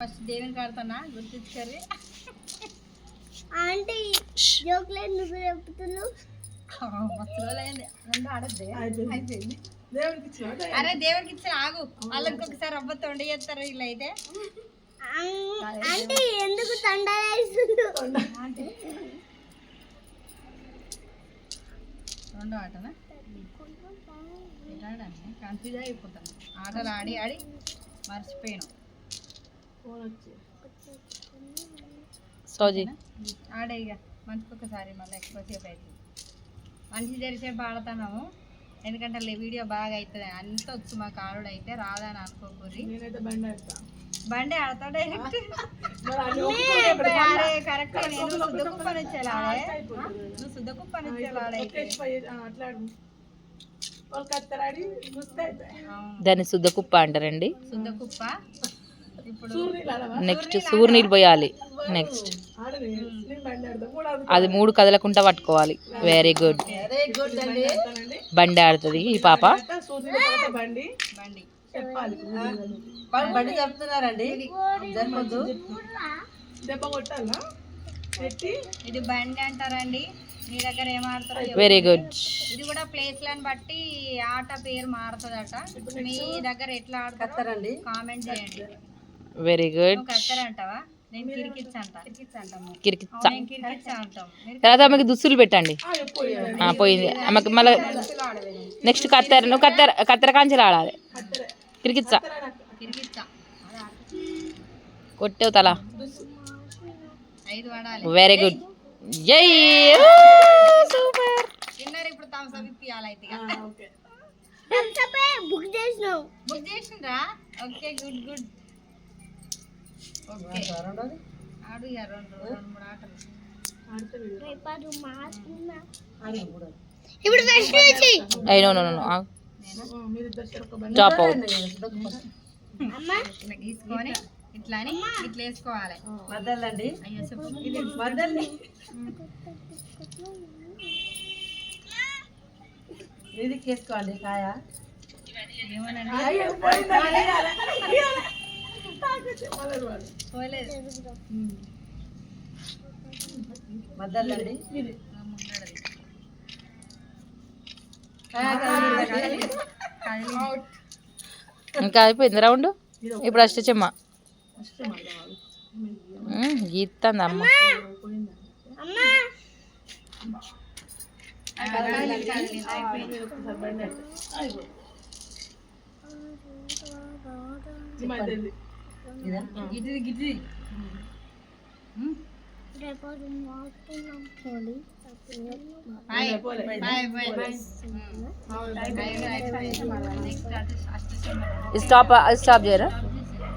First దేవుని కాడుతున్నా గుర్తించుకరి. Aunty జోక్లెట్ నువ్వు చెప్తున్నావు? అరే దేవునికి ఇచ్చిన ఆగు. వాళ్ళకి ఇంకొకసారి అబ్బతో వండి చేస్తారు వీళ్ళు అయితే. ఆంటీ ఎందుకు తండాలేస్తుందో రెండో ఆటనా? కన్ఫ్యూజ్ అయిపోతాను. ఆటలు ఆడి ఆడి మర్చిపోయాను. సౌజీ. ఆడే ఇక. ఒకసారి మళ్ళీ ఎక్కువసేపు అవుతుంది. మంచి జరిసేపు ఆడుతున్నాము ఎందుకంటే లే వీడియో బాగా అవుతుంది. అంత వచ్చు మాకు ఆడుడు అయితే రాదని అనుకోకూరి నేనైతే బండి ఆడతా. కరెక్ట్ నేను శుద్ధకుప్ప నుంచి వెళ్ళాలి నువ్వు ముస్తే అయిపోయి అవును. దాన్ని శుద్ధ కుప్ప అంటారండి. సూర్యులు ఆడవా నెక్స్ట్ సూర్ నీళ్ళు పోయాలి. నెక్స్ట్ అది మూడు కదలకుండా పట్టుకోవాలి. వెరీ గుడ్ బండి ఆడుతుంది. ఈ పాప? సూర్యుల తర్వాత బండి. బండి. చెప్పాలి. బండి చెప్తున్నారండి. ఇది బండి అంటారండి. మీ దగ్గర ఏం ఆడతారో. వెరీ గుడ్ ఇది కూడా ప్లేస్లను బట్టి ఆట పేరు మారుతుందట. మీ దగ్గర ఎట్లా ఆడతారండి కామెంట్ చేయండి. వెరీ గుడ్ కిరికిచ్చ. తర్వాత ఆమెకి దుస్తులు పెట్టండి. ఆ, ఎప్పుడు ఆ, పోయింది. ఆమెకి మళ్ళీ నెక్స్ట్ కత్తెర నువ్వు కత్తెర కత్తెర కాంచెలు ఆడాలి. కత్తెర. కిరికిచ్చ. కొట్టేవు తల. ఐదు వాడాలి. వెరీ గుడ్ జై సూపర్ బుక్ చేసినావు. బుక్ చేసిండ్రా? ఓకే గుడ్ గుడ్ ఓకే ఆడు ఇక రెండు రెండు మూడు ఆటలు ఆడితే వీడు. రేపాడు మాసుకున్నా ఇప్పుడు ఫస్ట్ నుంచి అయ్యి no no no drop out అమ్మా. ఇట్లా అని ఇట్లా వేసుకోవాలి. చెప్పు. మద్దల్ని ఇది చేసుకోండి కాయ? ఏమోనండి. ఇంకా అయిపోయింది. రౌండ్? ఇప్పుడు అష్టచెమ్మ గీస్తుంది అమ్మ. అయిపోయింది. గిడ్డిది గిడ్డిది రేపాడు మాసుకున్నాం పోలి bye bye bye bye next అష్ట స్టాప్ స్టాప్ చేయరా